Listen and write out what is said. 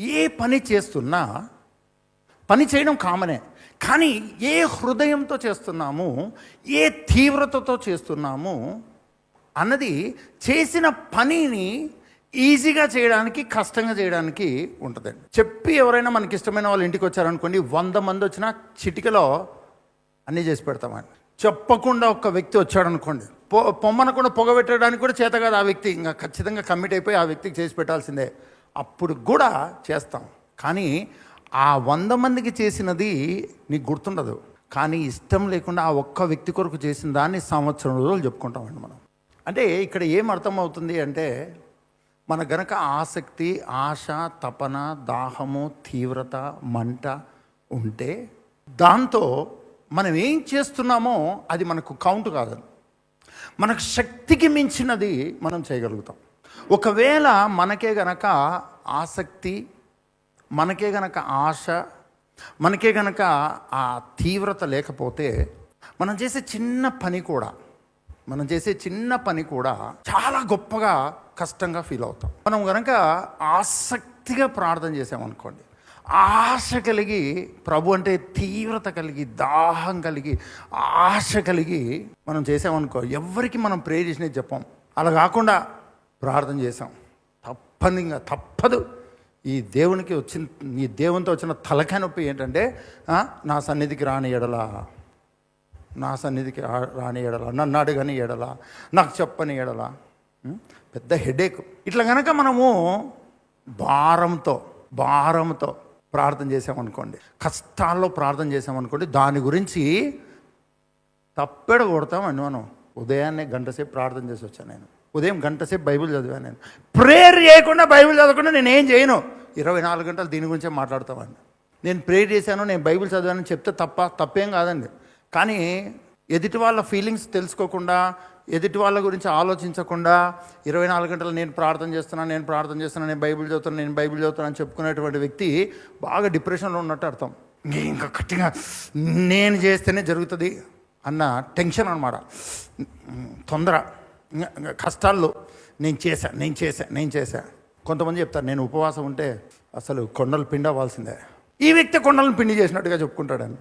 ఏ పని చేస్తున్నా పని చేయడం కామనే. కానీ ఏ హృదయంతో చేస్తున్నాము ఏ తీవ్రతతో చేస్తున్నాము అన్నది చేసిన పనిని ఈజీగా చేయడానికి కష్టంగా చేయడానికి ఉంటుందండి. చెప్పి ఎవరైనా మనకి ఇష్టమైన వాళ్ళ ఇంటికి వచ్చారనుకోండి వంద మంది వచ్చినా చిటికలో అన్నీ చేసి పెడతామండి. చెప్పకుండా ఒక వ్యక్తి వచ్చాడనుకోండి పొ పొమ్మనకుండా పొగబెట్టడానికి కూడా చేత కాదు ఆ వ్యక్తి. ఇంకా ఖచ్చితంగా కమిట్ అయిపోయి ఆ వ్యక్తికి చేసి పెట్టాల్సిందే. అప్పుడు కూడా చేస్తాం. కానీ ఆ వంద మందికి చేసినది నీకు గుర్తుండదు. కానీ ఇష్టం లేకుండా ఆ ఒక్క వ్యక్తి కొరకు చేసిన దాన్ని సంవత్సరం రోజులు చెప్పుకుంటామండి మనం. అంటే ఇక్కడ ఏం అర్థమవుతుంది అంటే మన గనక ఆసక్తి ఆశ తపన దాహము తీవ్రత మంట ఉంటే దాంతో మనం ఏం చేస్తున్నామో అది మనకు కౌంట్ కాదు. మనకు శక్తికి మించినది మనం చేయగలుగుతాం. ఒకవేళ మనకే గనక ఆసక్తి మనకే గనక ఆశ మనకే గనక ఆ తీవ్రత లేకపోతే మనం చేసే చిన్న పని కూడా మనం చేసే చిన్న పని కూడా చాలా గొప్పగా కష్టంగా ఫీల్ అవుతాం. మనం కనుక ఆసక్తిగా ప్రార్థన చేసామనుకోండి ఆశ కలిగి ప్రభు అంటే తీవ్రత కలిగి దాహం కలిగి ఆశ కలిగి మనం చేసామనుకో ఎవరికి మనం ప్రే చెప్పాం. అలా కాకుండా ప్రార్థన చేసాం తప్పనిగా తప్పదు. ఈ దేవునికి వచ్చిన ఈ దేవునితో వచ్చిన తలకాయ నొప్పి ఏంటంటే నా సన్నిధికి రాని ఎడలా. నా సన్నిధికి రా- రాని ఎడలా. నన్ను అడగని ఎడలా. నాకు చెప్పని ఎడలా. పెద్ద హెడేక్. ఇట్లా కనుక మనము భారంతో భారంతో ప్రార్థన చేసామనుకోండి కష్టాల్లో ప్రార్థన చేసామనుకోండి దాని గురించి తప్పెడ కొడతామండి మనం. ఉదయాన్నే గంట సేపు ప్రార్థన చేసి వచ్చాను నేను. ఉదయం గంట సేపు బైబిల్ చదివాను నేను. ప్రేయర్ చేయకుండా బైబిల్ చదవకుండా నేను ఏం చేయను. ఇరవై నాలుగు గంటలు దీని గురించే మాట్లాడతామండి. నేను ప్రేయర్ చేశాను నేను బైబిల్ చదివాను చెప్తే తప్ప తప్పేం కాదండి. కానీ ఎదుటి వాళ్ళ ఫీలింగ్స్ తెలుసుకోకుండా ఎదుటి వాళ్ళ గురించి ఆలోచించకుండా ఇరవై నాలుగు గంటలు నేను ప్రార్థన చేస్తున్నాను నేను ప్రార్థన చేస్తున్నాను నేను బైబిల్ చదువుతున్నాను నేను బైబిల్ చదువుతున్నాను అని చెప్పుకునేటువంటి వ్యక్తి బాగా డిప్రెషన్లో ఉన్నట్టు అర్థం. ఇంకా గట్టిగా నేను చేస్తేనే జరుగుతుంది అన్న టెన్షన్ అనమాట తొందర. కష్టాల్లో నేను చేశా నేను చేశా నేను చేశా. కొంతమంది చెప్తారు నేను ఉపవాసం ఉంటే అసలు కొండలు పిండి అవ్వాల్సిందే ఈ వ్యక్తి కొండలను పిండి చేసినట్టుగా చెప్పుకుంటాడని